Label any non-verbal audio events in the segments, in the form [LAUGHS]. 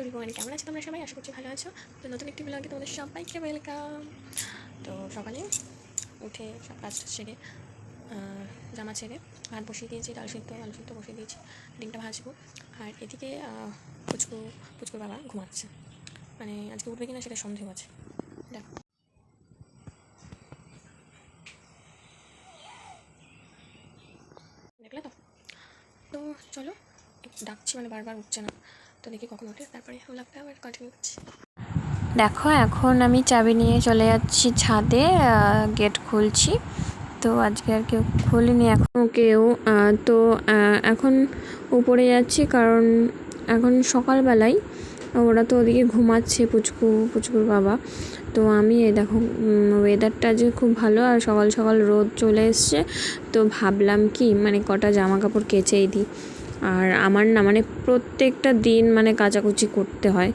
Everyone কেমন আছো তোমরা সবাই? আশা করছি ভালো আছো। তো নতুন একটি ব্লগে তোমাদের সবাইকে ওয়েলকাম তো সকালে উঠে সব কাজ সেরে জামা ছেড়ে ভাত বসিয়ে দিয়েছি, ডাল সিদ্ধ, আলু সিদ্ধ বসিয়ে দিয়েছি, ডিমটা ভাজবো। আর এদিকে পুচকু, পুচকুর বাবা ঘুমাচ্ছে। মানে আজকে উঠবে কিনা সেটা সন্দেহ আছে। দেখো। দেখলে তো? তো চলো ডাকছি মানে বারবার উঠছে না। তো দেখি কখন ওঠে তারপরে ব্লগটা আবার কন্টিনিউ করছি। দেখো এখন আমি চাবি নিয়ে চলে যাচ্ছি ছাদে গেট খুলছি। তো আজকে আর কেউ খুলিনি এখন। কেউ তো এখন উপরে যাচ্ছি কারণ এখন সকালবেলায় ওরা তো ওদিকে ঘুমাচ্ছে পুচকু পুচকুর বাবা। তো আমি এই দেখো ওয়েদারটা যে খুব ভালো আর সকাল সকাল রোদ চলে এসছে। তো ভাবলাম কি মানে কটা জামা কাপড় কেচেই দিই। আর আমার না মানে প্রত্যেকটা দিন মানে কাচাকুচি করতে হয়।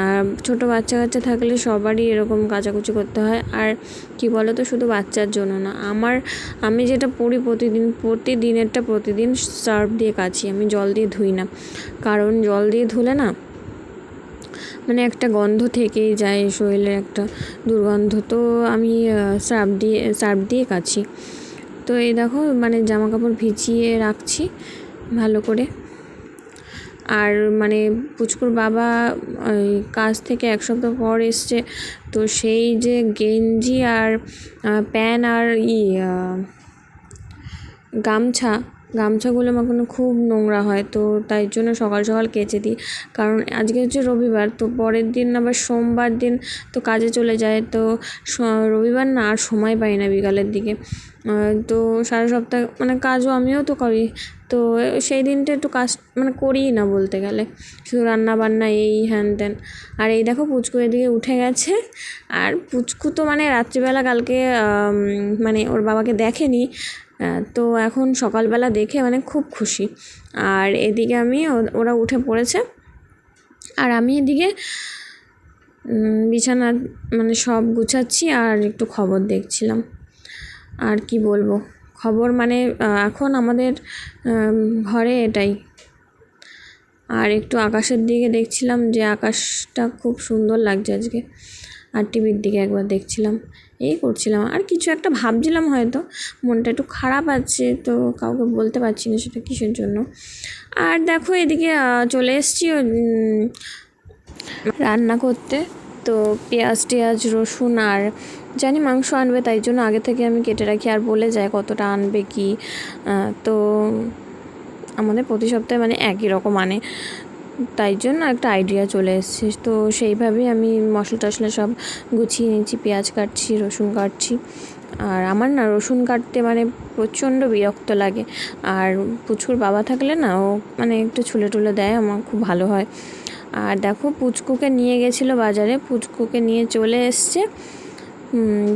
আর ছোটো বাচ্চা কাচ্চা থাকলে সবারই এরকম কাচাকুচি করতে হয়। আর কি বলো তো শুধু বাচ্চার জন্য না, আমার, আমি যেটা পড়ি প্রতিদিন, প্রতিদিনেরটা প্রতিদিন সার্ফ দিয়ে কাচি, আমি জল দিয়ে ধুই না। কারণ জল দিয়ে ধুলে না মানে একটা গন্ধ থেকেই যায় শরীরে একটা দুর্গন্ধ। তো আমি সার্ফ দিয়ে সার্ফ দিয়ে কাচি। তো এই দেখো মানে জামা কাপড় ভিজিয়ে রাখছি। ভালো করে। আর মানে পুচকুর বাবা কাজ থেকে এক সপ্তাহ পর এসছে, তো সেই যে গেঞ্জি আর প্যান আর ই গামছা, গামছাগুলো আমার কোনো খুব নোংরা হয়, তো তাই জন্য সকাল সকাল কেচে দিই। কারণ আজকে হচ্ছে রবিবার, তো পরের দিন আবার সোমবার দিন তো কাজে চলে যায়, তো রবিবার না আর সময় পাই না বিকালের দিকে। তো সারা সপ্তাহ মানে কাজও আমিও তো করি তো সেই দিনটা একটু কাজ মানে করিই না বলতে গেলে। শুধু রান্না বান্না এই হ্যান ত্যান। আর এই দেখো পুচকু এদিকে উঠে গেছে। আর পুচকু তো মানে রাত্রিবেলা কালকে মানে ওর বাবাকে দেখেনি। তো এখন সকালবেলা দেখে মানে খুব খুশি। আর এদিকে আমি ওরা উঠে পড়েছে। আর আমি এদিকে বিছানা মানে সব গুছাচ্ছি আর একটু খবর দেখছিলাম। আর কি বলব? খবর মানে এখন আমাদের ঘরে এটাই। আর একটু আকাশের দিকে দেখছিলাম যে আকাশটা খুব সুন্দর লাগছে আজকে। আর টিভির দিকে একবার দেখছিলাম। এই করছিলাম। আর কিছু একটা ভাবছিলাম হয়তো। মনটা একটু খারাপ আছে, তো কাউকে বলতে পারছি না সেটা কিসের জন্য। আর দেখো এদিকে চলে এসেছি রান্না করতে। তো পেঁয়াজ, টেয়াজ, রসুন আর জানি মাংস আনবে, তাই জন্য আগে থেকে আমি কেটে রাখি আর বলে যায় কতটা আনবে কি। তো আমাদের প্রতি সপ্তাহে মানে একই রকম আনে। তাই জন্য একটা আইডিয়া চলে এসেছে। তো সেইভাবেই আমি মশলা টশলা সব গুছিয়ে নিয়েছি, পেঁয়াজ কাটছি, রসুন কাটছি। আর আমার না রসুন কাটতে মানে প্রচণ্ড বিরক্ত লাগে। আর পুচকুর বাবা থাকলে না ও মানে একটু ছুলে টুলে দেয়, আমার খুব ভালো হয়। আর দেখো পুচকুকে নিয়ে গেছিল বাজারে, পুচকুকে নিয়ে চলে এসছে।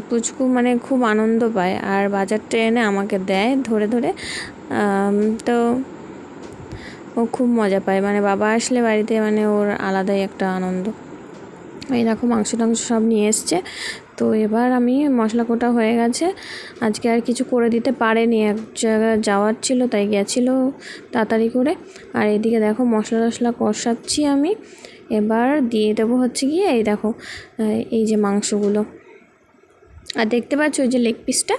পুচকু মানে খুব আনন্দ পায় আর বাজারটা এনে আমাকে দেয় ধরে ধরে। তো ও খুব মজা পায়। মানে বাবা আসলে বাড়িতে মানে ওর আলাদাই একটা আনন্দ। এই দেখো মাংস টাংস সব নিয়ে এসছে। তো এবার আমি মশলা কোটা হয়ে গেছে। আজকে আর কিছু করে দিতে পারেনি। এক জায়গায় যাওয়ার ছিল, তাই গেছিল তাড়াতাড়ি করে। আর এদিকে দেখো মশলা টশলা কষাচ্ছি আমি। এবার দিয়ে দেবো হচ্ছে গিয়ে এই দেখো, এই যে মাংসগুলো। আর দেখতে পাচ্ছ ওই যে লেগ পিসটা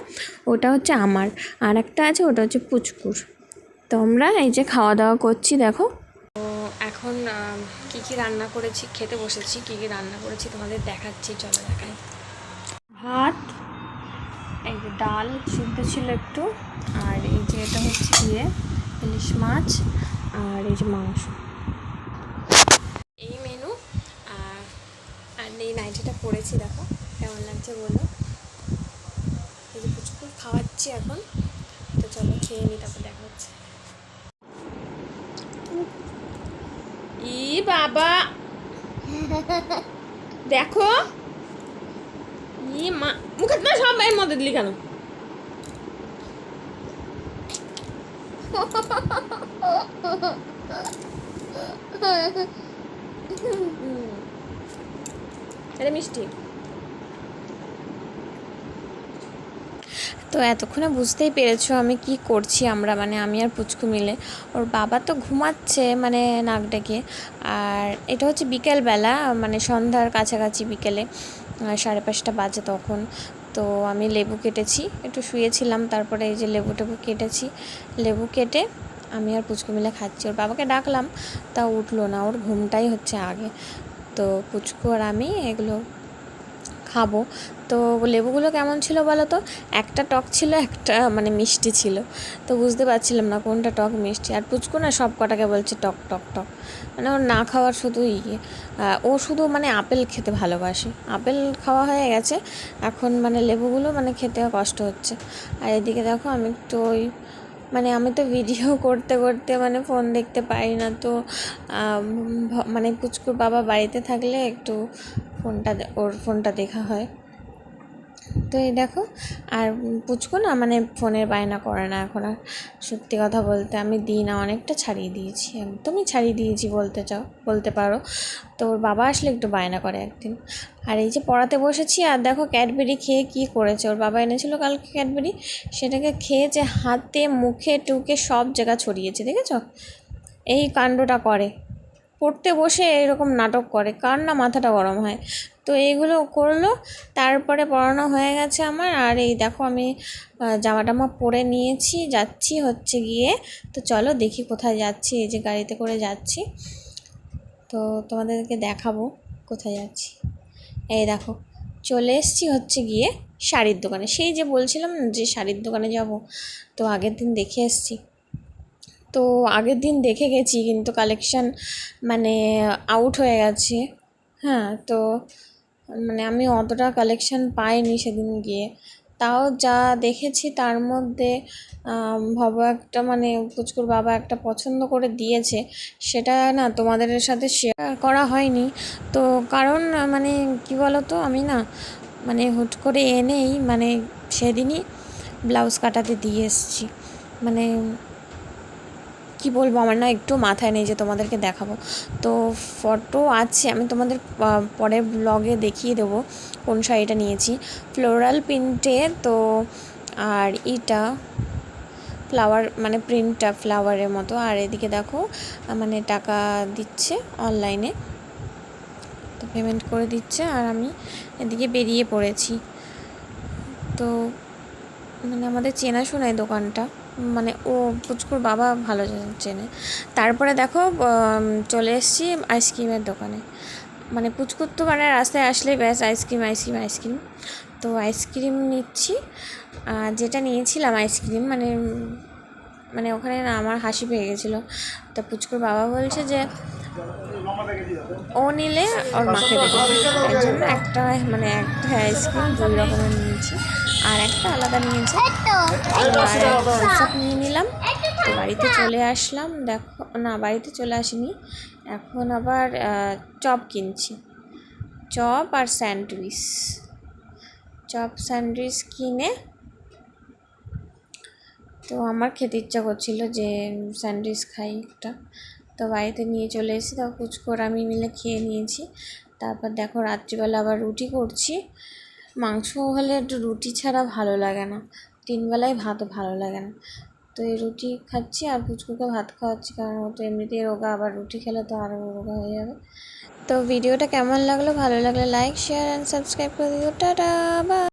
ওটা হচ্ছে আমার। আর একটা আছে, ওটা হচ্ছে পুচকুর। তো আমরা এই যে খাওয়া দাওয়া করছি, দেখো। এখন কি কি রান্না করেছি, খেতে বসেছি, কি কি রান্না করেছি তোমাদের দেখাচ্ছি, চলো দেখাই। ভাত, এই যে ডাল সিদ্ধ ছিল একটু, আর এই যে এটা হচ্ছে গিয়ে ইলিশ মাছ আর এই যে মাংস। এই মেনু আর এই নাইটিটা পরেছি দেখো, কেমন লাগছে বলো? খাওয়াচ্ছি এখন। তো চলো খেয়ে নিই তারপর দেখা হচ্ছে। ই বাবা! দেখো! ই মা মুখে না সব এর মধ্যে দিলি কেন। [LAUGHS] এটা মিষ্টি। তো এতক্ষণে বুঝতেই পেরেছ আমি কি করছি আমরা মানে আমি আর পুচকু মিলে। ওর বাবা তো ঘুমাচ্ছে মানে নাক ডেকে। আর এটা হচ্ছে বিকেলবেলা মানে সন্ধ্যার কাছাকাছি বিকেলে সাড়ে পাঁচটা বাজে তখন। তো আমি লেবু কেটেছি, একটু শুয়েছিলাম, তারপরে এই যে লেবু টেবু কেটেছি। লেবু কেটে আমি আর পুচকু মিলে খাচ্ছি। ওর বাবাকে ডাকলাম, তা উঠল না, ওর ঘুমটাই হচ্ছে আগে। তো পুচকু আর আমি এগুলো খাব। তো লেবুগুলো কেমন ছিল বলো তো? একটা টক ছিল, একটা মানে মিষ্টি ছিল। তো বুঝতে পারছিলাম না কোনটা টক মিষ্টি। আর পুচকু না সব কটাকে বলছে টক টক টক। মানে ওর না খাওয়ার শুধু ইয়ে ও শুধু মানে আপেল খেতে ভালোবাসে। আপেল খাওয়া হয়ে গেছে। এখন মানে লেবুগুলো মানে খেতে কষ্ট হচ্ছে। আর এদিকে দেখো আমি একটু ওই মানে আমি তো ভিডিও [LAUGHS] করতে করতে মানে ফোন দেখতে পারি না। তো মানে পুচকুর বাবা বাড়িতে থাকলে একটু ফোনটা ওর ফোনটা দেখা হয়। তো এই দেখো, আর পুচকু না মানে ফোনের বায়না করে না এখন আর। সত্যি কথা বলতে আমি দিই না, অনেকটা ছাড়িয়ে দিয়েছি, একদমই ছাড়িয়ে দিয়েছি বলতে চাও, বলতে পারো। তো ওর বাবা আসলে একটু বায়না করে একদিন। আর এই যে পড়াতে বসেছি, আর দেখো ক্যাডবেরি খেয়ে কি করেছে। ওর বাবা এনেছিল কালকে ক্যাডবেরি, সেটাকে খেয়েছে হাতে, মুখে, টুকে সব জায়গা ছড়িয়েছে, দেখেছ? এই কাণ্ডটা করে। পড়তে বসে এরকম নাটক করে, কার না মাথাটা গরম হয়? তো এইগুলো করল, তারপরে পড়ানো হয়ে গেছে আমার, আর এই দেখো আমি জামা টামা পরে নিয়েছি, যাচ্ছি হচ্ছে গিয়ে, তো চলো দেখি কোথায় যাচ্ছি, এই যে গাড়িতে করে যাচ্ছি। তো তোমাদেরকে দেখাবো কোথায় যাচ্ছি। এই দেখো, চলে এসছি হচ্ছে গিয়ে শাড়ির দোকানে। সেই যে বলছিলাম যে শাড়ির দোকানে যাব, তো আগের দিন দেখে এসেছি। তো আগের দিন দেখে গেছি, কিন্তু কালেকশান মানে আউট হয়ে গেছে। হ্যাঁ তো মানে আমি অতটা কালেকশান পাইনি সেদিন গিয়ে। তাও যা দেখেছি তার মধ্যে ভাবো একটা মানে পুচকুর বাবা একটা পছন্দ করে দিয়েছে। সেটা না তোমাদের সাথে শেয়ার করা হয়নি। তো কারণ মানে কি বলো তো আমি না মানে হুট করে এনেই মানে সেদিনই ব্লাউজ কাটাতে দিয়ে এসেছি। মানে কি বলব? আমার না একটু মাথায় নেই যে তোমাদেরকে দেখাবো। তো ফটো আছে, আমি তোমাদের পরের ব্লগে দেখিয়ে দেবো কোন শাড়িটা নিয়েছি। ফ্লোরাল প্রিন্টে তো আর ইটা ফ্লাওয়ার মানে প্রিন্টটা ফ্লাওয়ারের মতো। আর এদিকে দেখো মানে টাকা দিচ্ছে অনলাইনে তো পেমেন্ট করে দিচ্ছে আর আমি এদিকে বেরিয়ে পড়েছি। তো মানে আমাদের চেনাশোনায় দোকানটা। মানে ও পুচকুর বাবা ভালো চেনে। তারপরে দেখো চলে এসেছি আইসক্রিমের দোকানে। মানে পুচকুর তো মানে রাস্তায় আসলেই ব্যাস ice cream ice cream ice cream. তো আইসক্রিম নিচ্ছি। যেটা নিয়েছিলাম আইসক্রিম মানে মানে ওখানে না আমার হাসি পেয়ে গেছিল। তো পুচকুর বাবা বলছে যে ও নিলে ওর মাকে দেবে এর জন্য একটা মানে একটা আইসক্রিম দুই রকমের নিয়েছি। আর একটা আলাদা নিয়েছি। নিয়ে নিলাম। তো বাড়িতে চলে আসলাম। দেখো, না, বাড়িতে চলে আসিনি। এখন আবার চপ কিনছি। চপ আর স্যান্ডউইচ। চপ, স্যান্ডউইচ কিনে তো আমার খেতে ইচ্ছা করছিল যে স্যান্ডউইচ খাই একটা। তো বাড়িতে নিয়ে চলে এসেছি। তারপর কুচকোর আমি মিলে খেয়ে নিয়েছি। তারপর দেখো রাত্রিবেলা আবার রুটি করছি। মাংস হলে একটু রুটি ছাড়া ভালো লাগে না। তিন বেলায় ভাতও ভালো লাগে না। তো এই রুটি খাচ্ছি আর পুচকুকে ভাত খাওয়াচ্ছি কারণ ও তো এমনিতেই রোগা, আবার রুটি খেলে তো আরও রোগা হয়ে যাবে। তো ভিডিওটা কেমন লাগল? ভালো লাগলে লাইক শেয়ার অ্যান্ড সাবস্ক্রাইব করে দিও। টাটা বা